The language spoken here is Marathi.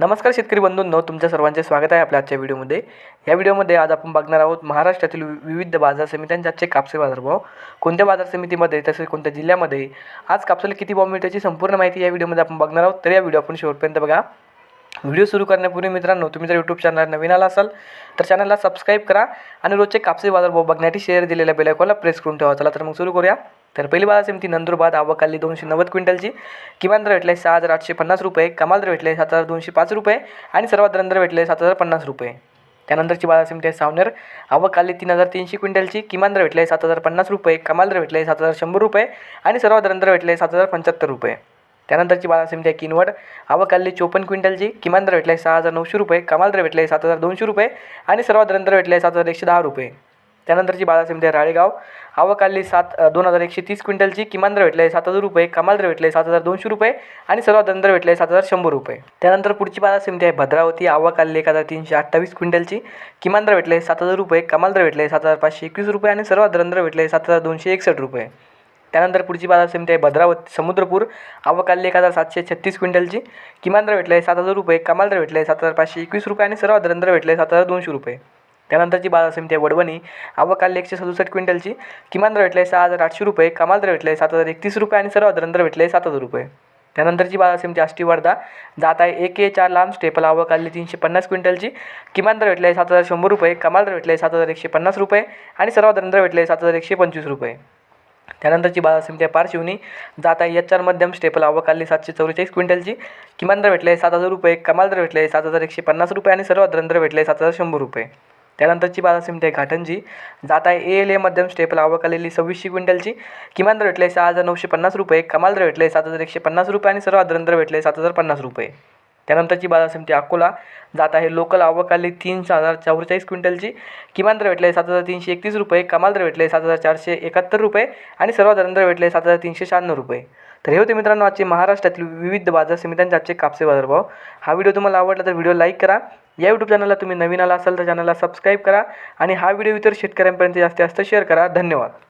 नमस्कार शेतकरी बंधूंनो तुमच्या सर्वांचे स्वागत आहे आपल्या आजच्या व्हिडिओमध्ये. या व्हिडिओमध्ये आज आपण बघणार आहोत महाराष्ट्रातील विविध बाजार समित्यांचे आजचे कापसे बाजारभाव. कोणत्या बाजार समितीमध्ये तसेच कोणत्या जिल्ह्यामध्ये? आज कापसाला किती भाव मिळतो याची संपूर्ण माहिती या व्हिडिओमध्ये आपण बघणार आहोत. तर या व्हिडिओ आपण शेवटपर्यंत बघा. व्हिडिओ सुरू करण्यापूर्वी मित्रांनो तुम्ही जर यूट्यूब चॅनल नवीन आला असाल तर चॅनलला सबस्क्राईब करा आणि रोजचे कापसे बाजारभाव बघण्यासाठी शेअर दिलेल्या बेलायकॉनला प्रेस करून ठेवा. चला तर मग सुरू करूया. तर पहिली बाजार समिती नंदुरबाद आवाकाली दोनशे नव्वद क्विंटलची. किमान दर भेटले सहा हजार आठशे पन्नास रुपये कमाल दर भेटले सात हजार दोनशे पाच रुपये आणि सर्वात दर भेटले सात हजार पन्नास रुपये. त्यानंतरची बाजार समिती आहे सावनेर. आवाकाली तीन हजार तीनशे क्विंटलची. किमान दर भेटले सात हजार पन्नास रुपये कमाल दर भेटले सात हजार शंभर रुपये आणि सर्वात दर भेटले सात हजार पंच्याहत्तर रुपये. त्यानंतरची बाजार समिती आहे किनवट. आवकाली चोपन्न क्विंटलची किमान दर भेटले सहा हजार नऊशे रुपये कमाल दर भेटले सात हजार दोनशे रुपये आणि सर्वात दर भेटले सात हजार एकशे दहा रुपये. त्यानंतरची बाजार समिती आहे राळेगाव. आवकाली सात दोन हजार एकशे तीस क्विंटलची किमान दर भेटले सात हजार रुपये कमाल दर भेटले सात हजार दोनशे रुपये आणि सर्वात दर भेटले सात हजार शंभर रुपये. त्यानंतर पुढची बाजार समिती आहे भद्रावती. आवकाली एक हजार तीनशे अठ्ठावीस क्विंटलची किमान दर भेटले सात हजार रुपये कमाल दर भेटले सात हजार पाचशे एकवीस रुपये आणि सर्वात दर भेटले सात हजार दोनशे एकसष्ट रुपये. त्यानंतर पुढची बाजार समिती आहे भद्रावती समुद्रपूर. आवकाली एक हजार सातशे छत्तीस क्विंटलची. किमान दर भेटले सात हजार रुपये कमाल दर भेटले सात हजार पाचशे एकवीस रुपये आणि सर्वात दर भेटले सात हजार दोनशे रुपये. त्यानंतरची बाजार समिती आहे वडवणी. आवकाली एकशे सदुसष्ट क्विंटलची. किमान दर भेटले सहा हजार आठशे रुपये कमाल दर भेटले सात हजार एकतीस रुपये आणि सर्वात दर भेटले सात हजार रुपये. त्यानंतरची बाजार समिती आष्टी वर्धा. जात आहे एक ए चार लांब स्टेपल. आवकाली तीनशे पन्नास क्विंटलची. किमान दर भेटले सात हजार शंभर रुपये कमाल दर भेटले सात हजार एकशे पन्नास रुपये आणि सर्वात दर भेटले सात हजार एकशे पंचवीस रुपये. त्यानंतरची बाजार समिती आहे पारशिवनी. जात आहे एच आर मध्यम स्टेपल आवकाली सातशे चौवेचाळीस क्विंटलची किमान दर भेटले सात हजार रुपये कमाल दर भेटले सात हजार एकशे पन्नास रुपये आणि सर्वात दर भेटले सात हजार शंभर रुपये. त्यानंतरची बाजार समिती आहे घाटंजी. जात आहे ए एल ए मध्यम स्टेपल आवकालेली सव्वीसशे क्विंटलची किमान दर भेटले सहा हजार नऊशे पन्नास रुपये कमाल दर भेटले सात हजार एकशे पन्नास रुपये आणि सर्वात दर भेटले सात हजार पन्नास रुपये. त्यानंतरची बाजार समिती अकोला जात आहे. लोकल आवकाली तीन हजार चौवेचाळीस क्विंटलची. किमान दर भेटले सात हजार तीनशे एकतीस रुपये. कमाल दर भेटले सात हजार चारशे एकाहत्तर रुपये आणि सर्वात दर भेटले सात हजार तीनशे शहाण्णव रुपये. तर हे होते मित्रांनो आजचे महाराष्ट्रातील विविध बाजार समित्यांचे आजचे कापसे बाजारभाव. हा व्हिडिओ तुम्हाला आवडला तर व्हिडिओ लाईक करा. या यूट्यूब चॅनलला तुम्ही नवीन आला असाल तर चॅनलला सबस्क्राईब करा आणि हा व्हिडिओ इतर शेतकऱ्यांपर्यंत जास्तीत जास्त शेअर करा. धन्यवाद.